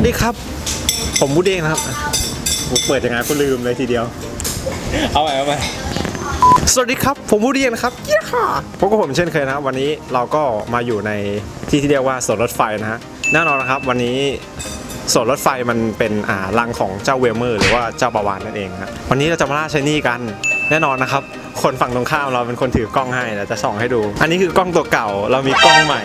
วัสดีครับ ผมบูดเองนะครับผมเปิดยังไงก็ลืมเลยทีเดียว เอาใหม่เอาใหม่สวัสดีครับ ผมบูดเองนะครับเย้ค่ะพบกับผมเช่นเคยนะครับ วันนี้เราก็มาอยู่ในที่ที่เรียกว่าสวนรถไฟนะฮะแน่นอนนะครับ วันนี้สวนรถไฟมันเป็นอ่ารังของเจ้าเวลเมอร์หรือว่าเจ้าประวานนั่นเองฮะวันนี้เราจะมาล่าชายนี่กันแน่นอนนะครับ คนฝั่งตรงข้ามเราเป็นคนถือกล้องให้เดี๋ยวจะส่องให้ดู อันนี้คือกล้องตัวเก่าเรามีกล้องใหม่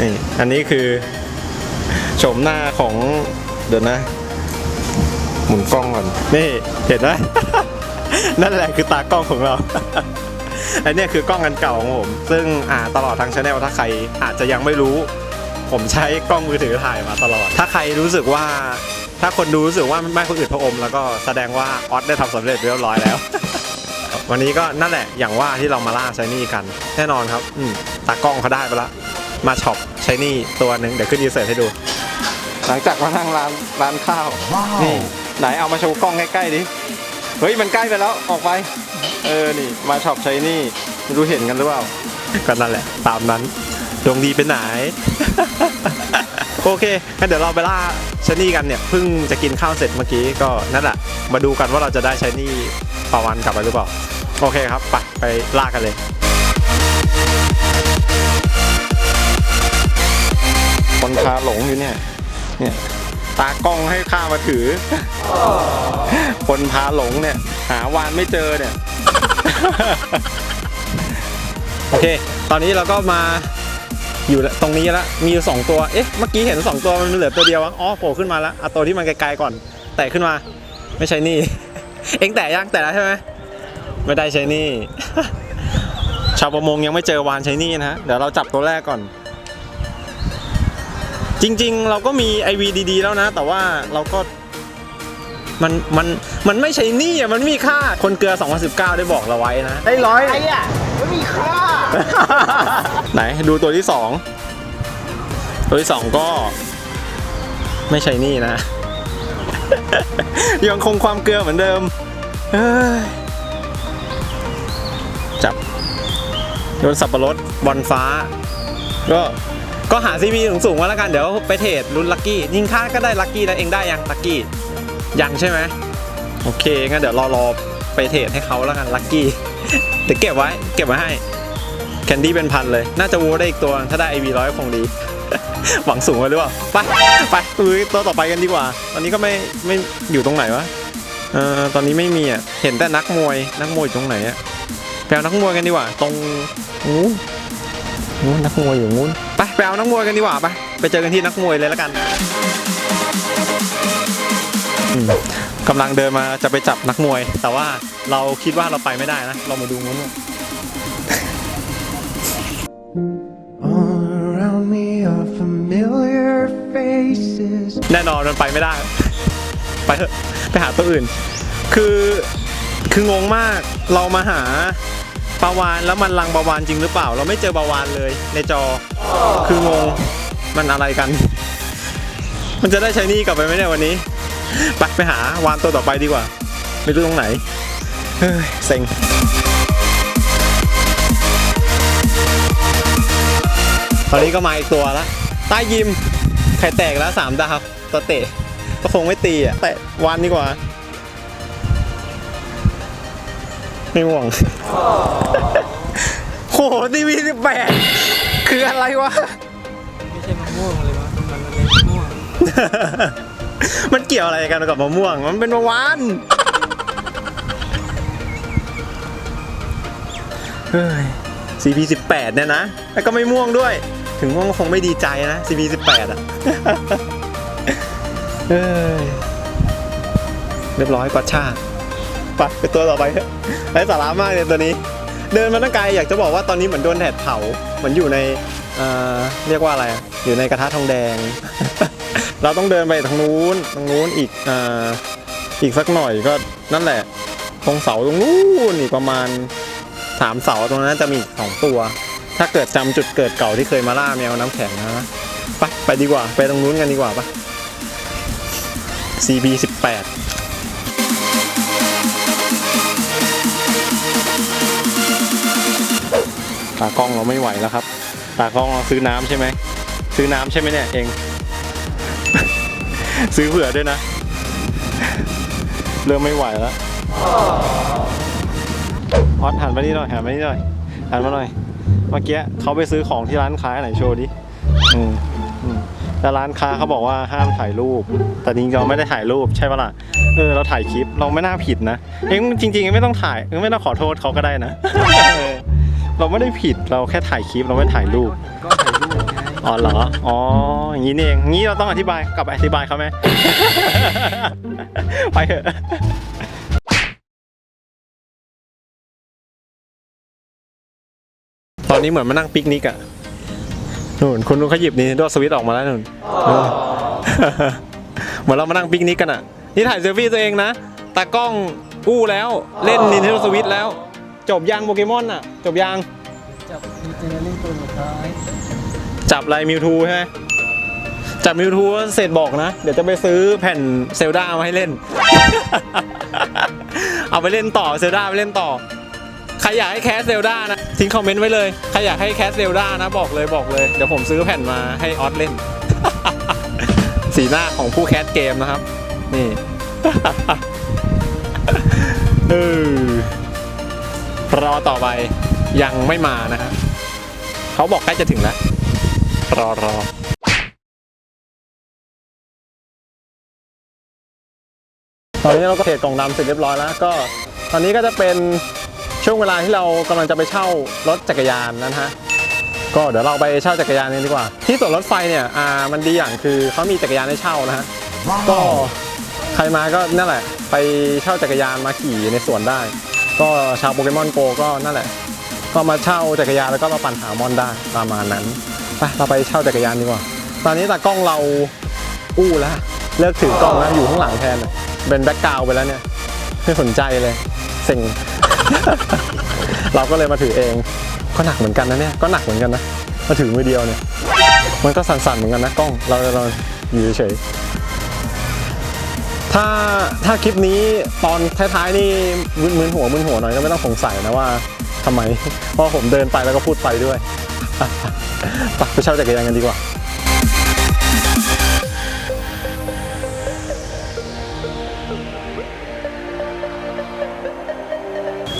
นี่อันนี้คือ โฉมหน้าของเดี๋ยวนะ หมุนกล้องก่อน นี่เห็นไหม นั่นแหละคือตากล้องของเราอันนี้คือกล้องอันเก่าของผม ซึ่งอ่าตลอดทางช anel ถ้าใครอาจจะยังไม่รู้ ผมใช้กล้องมือถือถ่ายมาตลอด ถ้าใครรู้สึกว่า ถ้าคนดูรู้สึกว่าไม่คนอื่นพระอม แล้วก็แสดงว่าออสได้ทำสำเร็จเรียบร้อยแล้ว วันนี้ก็นั่นแหละอย่างว่าที่เรามาล่าใช้นี่กัน แน่นอนครับ อืตากล้องเขาได้ไปละมาช็อปใช้นี่ตัวหนึ่งเดี๋ยวขึ้นดีเสิร์ให้ดู หลังจากมานั่งร้านร้านข้าวนี่ไหนเอามาโชว์กล้องใกล้ๆดิเฮ้ยมันใกล้ไปแล้วออกไป เออนี่มาช็อปใช้นี่ไม่รู้เห็นกันหรือเปล่าก็นั่นแหละตามนั้นดวงดีไปไหน โอเคงั้นเดี๋ยวเราไปล่าชายนี่กันเนี่ยเพิ่งจะกินข้าวเสร็จเมื่อกี้ก็นั่นแหละมาดูกันว่าเราจะได้ชายนี่ปาวันกลับไปหรือเปล่า โอเคครับ ไปไปล่ากันเลยคนพาหลงอยู่เนี่ย เนี่ยตากล้องให้ข้ามาถือ คนพาหลงเนี่ย หาวานไม่เจอเนี่ย โอเค ตอนนี้เราก็มาอยู่ตรงนี้แล้วมีอยู่สองตัว เอ๊ะ เมื่อกี้เห็นสองตัวมันเหลือตัวเดียวอ๋อโผล่ขึ้นมาแล้วเอาตัวที่มันไกลๆก่อน แตะขึ้นมา ไม่ใช่นี่ เอ็งแตะยังแตะแล้วใช่ไหมไม่ได้ใช่นี่ ชาวประมงยังไม่เจอวานใช้นี่นะฮะ เดี๋ยวเราจับตัวแรกก่อน จริง ๆ เราก็มี IV ดีๆ แล้วนะ แต่ว่าเราก็มันมันมันไม่ใช่หนี่อะมันไม่มีค่าคนเกลือ 2019 ได้บอกเราไว้นะ ได้ร้อยไอ้อะไม่มีค่า ไหนดูตัวที่สองตัวที่สองก็ ไม่ใช่นี่นะ ยังคงความเกลือเหมือนเดิมเอ้ยจับโยนสับปะรดบอลฟ้า ก็ ก็หาซีบีสูงๆมาแล้วกันเดี๋ยวไปเทรดลุ้นลักกี้ยิงค่าก็ได้ลักกี้แล้วเองได้ยังลักกี้ยังใช่ไหมโอเคงั้นเดี๋ยวรอรอไปเทรดให้เขาแล้วกันลักกี้เดี๋ยวเก็บไว้เก็บไว้ให้แคนดี้เป็นพันเลย น่าจะวูได้อีกตัวถ้าได้ IV ร้อยคงดี หวังสูงไว้หรือเปล่า ไป ไปดูตัวต่อไปกันดีกว่า ตอนนี้ก็ไม่ไม่อยู่ตรงไหนวะเอ่อตอนนี้ไม่มีอะ เห็นแต่นักมวย นักมวยอยู่ตรงไหนอะไปเอานักมวยกันดีกว่า ตรงนู้ นนู้นนักมวยอยู่นู้นไปไปเอานักมวยกันดีกว่าไปไปเจอกันที่นักมวยเลยแล้วกันอืมกำลังเดินมาจะไปจับนักมวย แต่ว่าเราคิดว่าเราไปไม่ได้นะ เรามาดูนู้น All around me are familiar faces แน่นอนมันไปไม่ได้ ไปเถอะไปหาตัวอื่น คือคืองงมากเรามาหา ปลาวานแล้วมันรังปลาวานจริงหรือเปล่า เราไม่เจอปลาวานเลยในจอ คืองง มันอะไรกัน มันจะได้ใช้นี่กลับไปไหมเนี่ยวันนี้ ไปไปหาวานตัวต่อไปดีกว่า ไม่รู้ตรงไหน เฮ้ยเซ็งตอนนี้ก็มาอีกตัวละใต้ยิมไข่แตกแล้วสามดาวตัวเตะก็คงไม่ตีอะแต่วันดีกว่า ไม่ห่วง โหทีวีสิบแปดคืออะไรวะ ไม่ใช่มะม่วงเลยวะมันอะไรมะม่วงมันเกี่ยวอะไรกันกับมะม่วง มันเป็นมะวานเฮ้ย CP 18เนี่ยนะ แล้วก็ไม่ม่วงด้วย ถึงม่วงก็คงไม่ดีใจนะ CP 18อะเฮ้ย เรียบร้อยกว่าชา ไปไปตัวต่อไปไร้สาระมากเลยตัวนี้ เดินมาตั้งไกลอยากจะบอกว่าตอนนี้เหมือนโดนแดดเผาเหมือนอยู่ในเรียกว่าอะไรอยู่ในกระทะทองแดง เราต้องเดินไปทางนู้นทางนู้นอีกอีกสักหน่อยก็นั่นแหละ ตรงเสาตรงนู้นอีกประมาณสามเสาตรงนั้นจะมีสองตัว ถ้าเกิดจำจุดเกิดเก่าที่เคยมาล่าแมวน้ำแข็งนะไปไปดีกว่า ไปตรงนู้นกันดีกว่าปะ CB18 ตากล้องเราไม่ไหวแล้วครับ ตากล้องเราซื้อน้ำใช่ไหมซื้อน้ำใช่ไหมเนี่ยเอง ซื้อเผื่อด้วยนะ เริ่มไม่ไหวแล้วออสหันมานี่หน่อยหันมานี่หน่อยหันมาหน่อยเมื่อกี้เขาไปซื้อของที่ร้านค้าไหนโชว์ดิอืมอืมแล้วร้านค้าเขาบอกว่าห้ามถ่ายรูป แต่จริงๆเราไม่ได้ถ่ายรูปใช่ปะล่ะ เออเราถ่ายคลิปเราไม่น่าผิดนะ เองจริงๆไม่ต้องถ่ายเองไม่ต้องขอโทษเขาก็ได้นะ เออเราไม่ได้ผิดเราแค่ถ่ายคลิปเราไม่ถ่ายรูปก็ถ่ายรูปไงอ๋อเหรออ๋ออย่างนี้นี่เองงี้เราต้องอธิบายกลับไปอธิบายเขาไหม ไปเถอะตอนนี้เหมือนมานั่งปิกนิกอะนู่นคุณลุงเขาหยิบนี่ด้วยสวิตออกมาแล้วนู่นเออเหมือนเรามานั่งปิกนิกกันอะนี่ถ่ายเซลฟี่ตัวเองนะตากล้องกู้แล้วเล่น Nintendo Switch แล้ว จบยังโปเกมอนอะจบยังจับมีเจเนอเร่งตัวสุดท้ายจับอะไรมิวทูใช่ไหมจับมิวทูเสร็จบอกนะ เดี๋ยวจะไปซื้อแผ่นเซลดามาให้เล่น เอาไปเล่นต่อเซลดาไปเล่นต่อ ใครอยากให้แคสเซลดานะ ทิ้งคอมเมนต์ไว้เลย ใครอยากให้แคสเซลดานะ บอกเลยบอกเลย เดี๋ยวผมซื้อแผ่นมาให้ออสเล่น สีหน้าของผู้แคสเกมนะครับ นี่ เออ รอต่อไปยังไม่มานะครับเขาบอกใกล้จะถึงแล้ว รอรอตอนนี้เราก็เทรดกล่องดำเสร็จเรียบร้อยแล้ว ก็ตอนนี้ก็จะเป็นช่วงเวลาที่เรากำลังจะไปเช่ารถจักรยานนะฮะก็เดี๋ยวเราไปเช่าจักรยานกันดีกว่า ที่สวนรถไฟเนี่ยอ่ามันดีอย่างคือเขามีจักรยานให้เช่านะฮะก็ใครมาก็นั่นแหละ ไปเช่าจักรยานมาขี่ในสวนได้ ก็ชาวโปเกมอนโกก็นั่นแหละ ก็มาเช่าจักรยานแล้วก็มาปั่นหามอนได้ประมาณนั้นไปเราไปเช่าจักรยานดีกว่า ตอนนี้ตากล้องเราอู้แล้วเลิกถือกล้องแล้วอยู่ข้างหลังแทนเป็นแบ็กกราวไปแล้วเนี่ยไม่สนใจเลยเซ็งเราก็เลยมาถือเองก็หนักเหมือนกันนะเนี่ยก็หนักเหมือนกันนะมาถือมือเดียวเนี่ยมันก็สั่นๆเหมือนกันนะกล้องเราเราอยู่เฉย ถ้าถ้าคลิปนี้ตอนท้ายๆนี่มึนหัวมึนหัวหน่อยก็ไม่ต้องสงสัยนะว่าทำไม เพราะผมเดินไปแล้วก็พูดไปด้วยไปไปเช่าจักรยานกันดีกว่า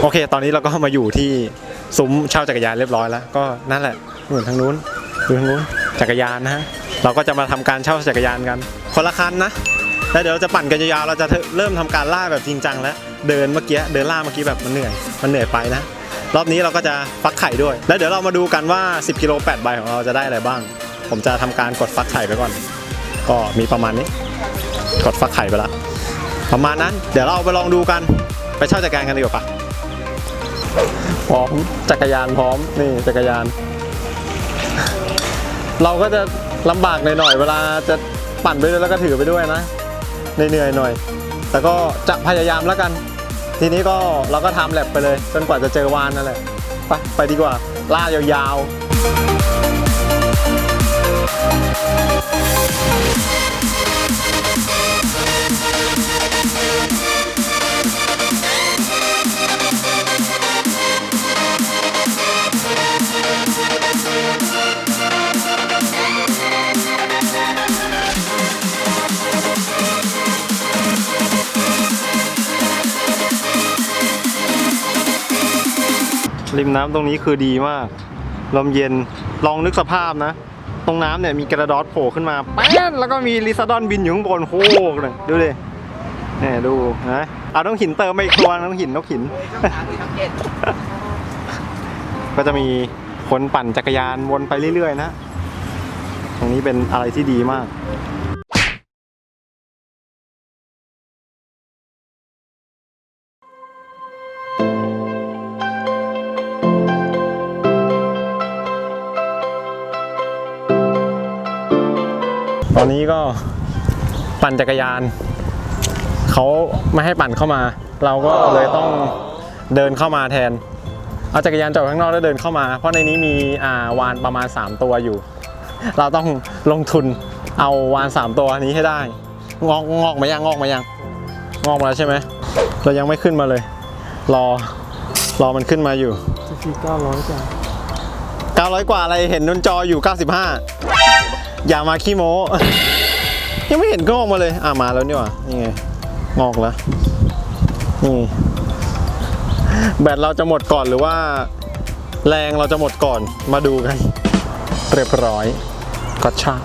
โอเค ตอนนี้เราก็มาอยู่ที่ซุ้มเช่าจักรยานเรียบร้อยแล้ว ก็นั่นแหละ เหมือนทางนู้นดูทางนู้นจักรยานนะฮะ เราก็จะมาทำการเช่าจักรยานกัน คนละคันนะ แล้วเดี๋ยวเราจะปั่นกันยาวๆเราจะเริ่มทำการล่าแบบจริงจังแล้วเดินเมื่อกี้เดินล่าเมื่อกี้แบบมันเหนื่อยมันเหนื่อยไปนะรอบนี้เราก็จะฟักไข่ด้วย แล้วเดี๋ยวเรามาดูกันว่า 10กิโล8ใบของเราจะได้อะไรบ้าง ผมจะทำการกดฟักไข่ไปก่อน ก็มีประมาณนี้ กดฟักไข่ไปละประมาณนั้น เดี๋ยวเราไปลองดูกันไปเช่าจักรยานกันดีกว่าปะพร้อมจักรยานพร้อมนี่จักรยาน เราก็จะลำบากหน่อยๆเวลาจะปั่นไปด้วยแล้วก็ถือไปด้วยนะ เหนื่อยๆหน่อย แต่ก็จะพยายามแล้วกัน ทีนี้ก็เราก็ทำแลบไปเลย จนกว่าจะเจอวานนั่นแหละไปไปดีกว่าล่ายาวๆ ริมน้ำตรงนี้คือดีมาก ลมเย็นลองนึกสภาพนะ ตรงน้ำเนี่ยมีกระดอสโผล่ขึ้นมาแป๊ดแล้วก็มีลิซาดอนบินอยู่ข้างบนโคกเลยดูดิเนี่ยดูนะเอาต้องหินเติมมาอีกตัวต้องหินนกหิน ก็จะมีคนปั่นจักรยานวนไปเรื่อยๆนะ ตรงนี้เป็นอะไรที่ดีมาก อนนี้ก็ปั่นจักรยานเขาไม่ให้ปั่นเข้ามา เราก็เลยต้องเดินเข้ามาแทน เอาจักรยานจอดข้างนอกแล้วเดินเข้ามา เพราะในนี้มีอ่าวานประมาณ 3 ตัวอยู่ เราต้องลงทุนเอาวาน 3 ตัวนี้ให้ได้ งอกงอกมายังงอกมายังงอกมาแล้วใช่ไหมเรายังไม่ขึ้นมาเลย รอรอมันขึ้นมาอยู่จะฟรีเก้าร้อยจ้ะ900 กว่าอะไรเห็นนนจออยู่ 95 อย่ามาขี้โม้ยังไม่เห็นงอกมาเลย อะมาแล้วนี่หว่านี่ไงงอกแล้วนี่แบตเราจะหมดก่อนหรือว่า แรงเราจะหมดก่อนมาดูกัน เรียบร้อยก็ช่าง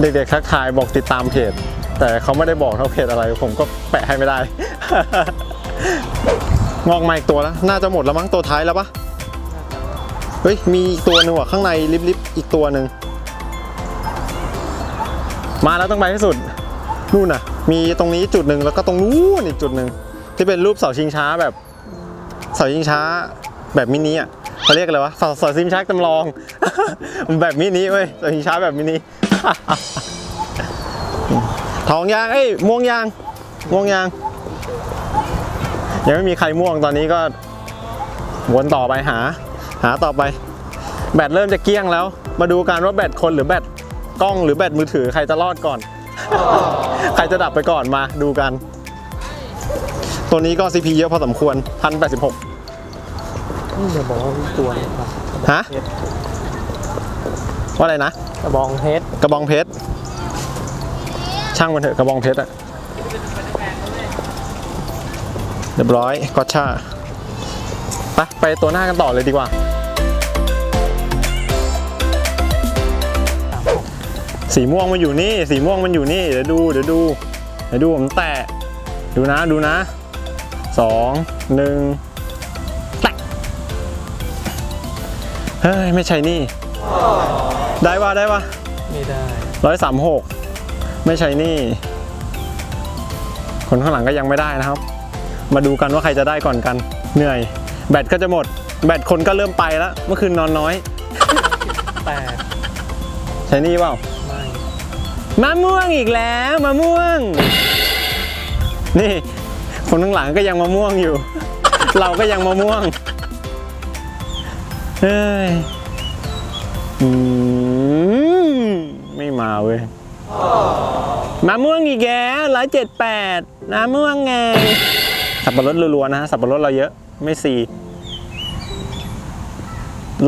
เด็กๆทักทายบอกติดตามเพจ แต่เขาไม่ได้บอกเท่าเพจอะไร ผมก็แปะให้ไม่ได้ งอกมาอีกตัวแล้ว น่าจะหมดแล้วมั้งตัวท้ายแล้วปะเฮ้ย มีตัวหนึ่งว่ะข้างในลิบๆอีกตัวหนึ่ง มาแล้วต้องไปให้สุด นู่นน่ะ มีตรงนี้จุดหนึ่งแล้วก็ตรงนู้นอีกจุดหนึ่งที่เป็นรูปเสาชิงช้าแบบเสาชิงช้าแบบมินิอะเขาเรียกอะไรวะเสาเสาชิงช้าจำลอง แบบมินิเว้ยเสาชิงช้าแบบมินิทองยางเอ้ยม่วงยางม่วงยาง ยังไม่มีใครม่วงตอนนี้ก็วนต่อไปหา หาต่อไป แบตเริ่มจะเกลี้ยงแล้ว มาดูกันว่าแบตคนหรือแบตกล้องหรือแบตมือถือใครจะรอดก่อน ใครจะดับไปก่อนมาดูกัน ตัวนี้ก็ CP เยอะพอสมควร1086นี่เดี๋ยวบอกว่าตัวนี้ครับฮะว่าอะไรนะ กระบองเพชร กระบองเพชร ช่างมันเถอะกระบองเพชรอะ เรียบร้อยก็ช่าไปไปตัวหน้ากันต่อเลยดีกว่าสีม่วงมันอยู่นี่ สีม่วงมันอยู่นี่ เดี๋ยวดู เดี๋ยวดู เดี๋ยวดูผมแตะ ดูนะ ดูนะ สองหนึ่งแตะ เฮ้ย ไม่ใช่นี่ ได้ปะได้ปะไม่ได้ร้อยสามหก ไม่ใช่นี่ คนข้างหลังก็ยังไม่ได้นะครับ มาดูกันว่าใครจะได้ก่อนกัน เหนื่อย แบตก็จะหมด แบตคนก็เริ่มไปแล้ว เมื่อคืนนอนน้อย แปดใช่นี่เปล่า ไม่มะม่วงอีกแล้วมะม่วง นี่ คนข้างหลังก็ยังมะม่วงอยู่ เราก็ยังมะม่วงเฮ้ยอืมไม่มาเว้ยมะม่วงอีกแล้วร้อยเจ็ดแปดน้ำม่วงไง สับปะรดรัวๆนะฮะสับปะรดเราเยอะไม่ซี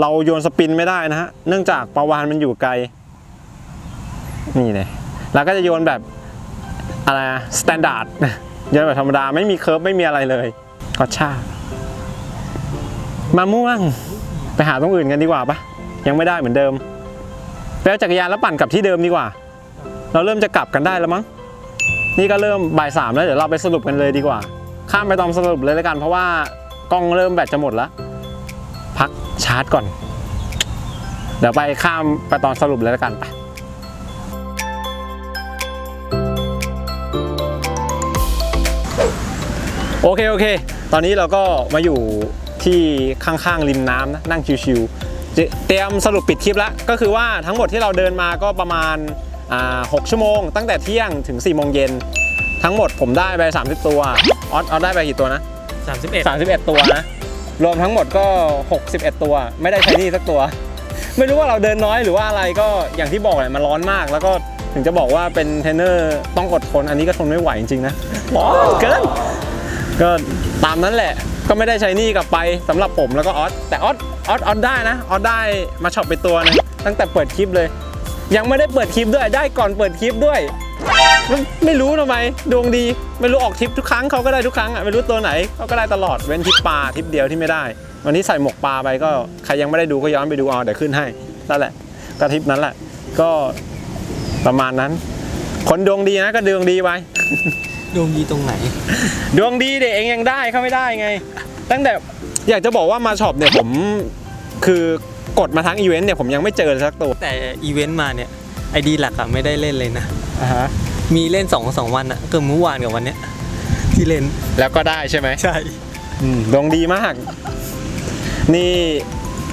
เราโยนสปินไม่ได้นะฮะเนื่องจากปลาวานมันอยู่ไกล นี่เลยแล้วก็จะโยนแบบอะไรสแตนดาร์ดโยนแบบธรรมดาไม่มีเคิร์ฟไม่มีอะไรเลยก็ช่ามะม่วง ไปหาตรงอื่นกันดีกว่าปะยังไม่ได้เหมือนเดิมไปเอาจักรยานแล้วปั่นกลับที่เดิมดีกว่า เราเริ่มจะกลับกันได้แล้วมั้งนี่ก็เริ่มบ่ายสามแล้วเดี๋ยวเราไปสรุปกันเลยดีกว่า ข้ามไปตอนสรุปเลยแล้วกัน เพราะว่ากล้องเริ่มแบตจะหมดแล้ว พักชาร์จก่อน เดี๋ยวไปข้ามไปตอนสรุปเลยแล้วกันไปโอเคโอเค ตอนนี้เราก็มาอยู่ที่ข้างๆริมน้ำนะนั่งชิวๆ เตรียมสรุปปิดคลิปแล้วก็คือว่าทั้งหมดที่เราเดินมาก็ประมาณ 6 ชั่วโมง ตั้งแต่เที่ยงถึง 4 โมงเย็น ทั้งหมดผมได้ไป 30 ตัว ออสออสได้ไปกี่ตัวนะสามสิบเอ็ด31 ตัวนะ รวมทั้งหมดก็ 61 ตัว ไม่ได้ใช้นี่สักตัว ไม่รู้ว่าเราเดินน้อยหรือว่าอะไรก็อย่างที่บอกแหละมันร้อนมาก แล้วก็ถึงจะบอกว่าเป็นเทรนเนอร์ต้องอดทนอันนี้ก็ทนไม่ไหวจริงๆนะร้อนเกินก็ตามนั้นแหละ ก็ไม่ได้ใช้หนี่กลับไปสำหรับผมแล้วก็ออสแต่ออสออสออสได้นะออสได้มาช็อปไปตัวหนึงตั้งแต่เปิดคลิปเลย ยังไม่ได้เปิดคลิปด้วยได้ก่อนเปิดคลิปด้วย ไม่ไม่รู้ทำไมดวงดีไม่รู้ออกทริปทุกครั้งเขาก็ได้ทุกครั้งอะไม่รู้ตัวไหนเขาก็ได้ตลอดเว้นทริปปลาทริปเดียวที่ไม่ได้ วันนี้ใส่หมกปลาไปก็ใครยังไม่ได้ดูก็ย้อนไปดูเอาเดี๋ยวขึ้นให้นั่นแหละก็ทริปนั้นแหละ ก็ประมาณนั้น คนดวงดีนะก็ดวงดีไปดวงดีตรงไหน ดวงดีเด็กเองยังได้เขาไม่ได้ไง ตั้งแต่อยากจะบอกว่ามาช็อปเนี่ยผมคือกดมาทั้งอีเวนต์เนี่ยผมยังไม่เจอเลยสักตัว แต่อีเวนต์มาเนี่ยไอดีหลักอะไม่ได้เล่นเลยนะอ่าฮะ มีเล่นสองสองวันอะก็เมื่อวานกับวันเนี้ยที่เล่นแล้วก็ได้ใช่ไหมใช่ อืมดวงดีมาก นี่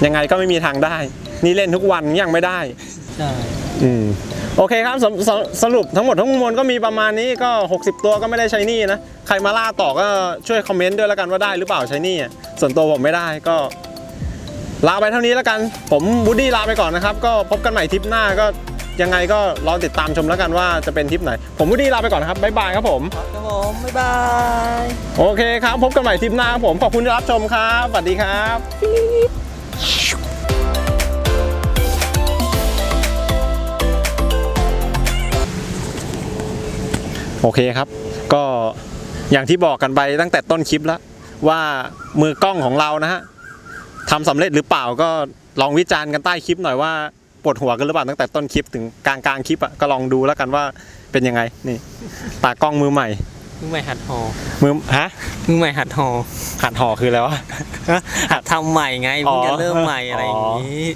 ยังไงก็ไม่มีทางได้ นี่เล่นทุกวันยังไม่ได้ ใช่ อืมโอเคครับสรุปสรุปสรุปทั้งหมดทั้งมวลก็มีประมาณนี้ก็ 60 ตัวก็ไม่ได้ใช้หนี่นะ ใครมาล่าต่อก็ช่วยคอมเมนต์ด้วยแล้วกันว่าได้หรือเปล่าใช้หนี่อะส่วนตัวผมไม่ได้ก็ ลาไปเท่านี้แล้วกัน ผมบูดดี้ลาไปก่อนนะครับ ก็พบกันใหม่ทริปหน้าก็ ยังไงก็รอติดตามชมแล้วกันว่าจะเป็นทริปไหน ผมวูดดี้ลาไปก่อนนะครับบ๊ายบายครับผม ครับผมบ๊ายบายโอเคครับ พบกันใหม่ทริปหน้าครับผม ขอบคุณที่รับชมครับสวัสดีครับโอเคครับ ก็อย่างที่บอกกันไปตั้งแต่ต้นคลิปแล้วว่ามือกล้องของเรานะฮะทำสำเร็จหรือเปล่าก็ลองวิจารณ์กันใต้คลิปหน่อยว่าป วดหัวกันหรือเปล่าตั้งแต่ต้นคลิปถึงกลางกลางๆคลิปอะก็ลองดูแล้วกันว่าเป็นยังไงนี่ตากล้องมือใหม่ มือใหม่หัดหอมือฮะมือใหม่หัดหอหัดห่อคืออะไรวะหัดทำใหม่ไงอ๋เพิ่องจะเริ่มใหม่อะไรอย่างนี้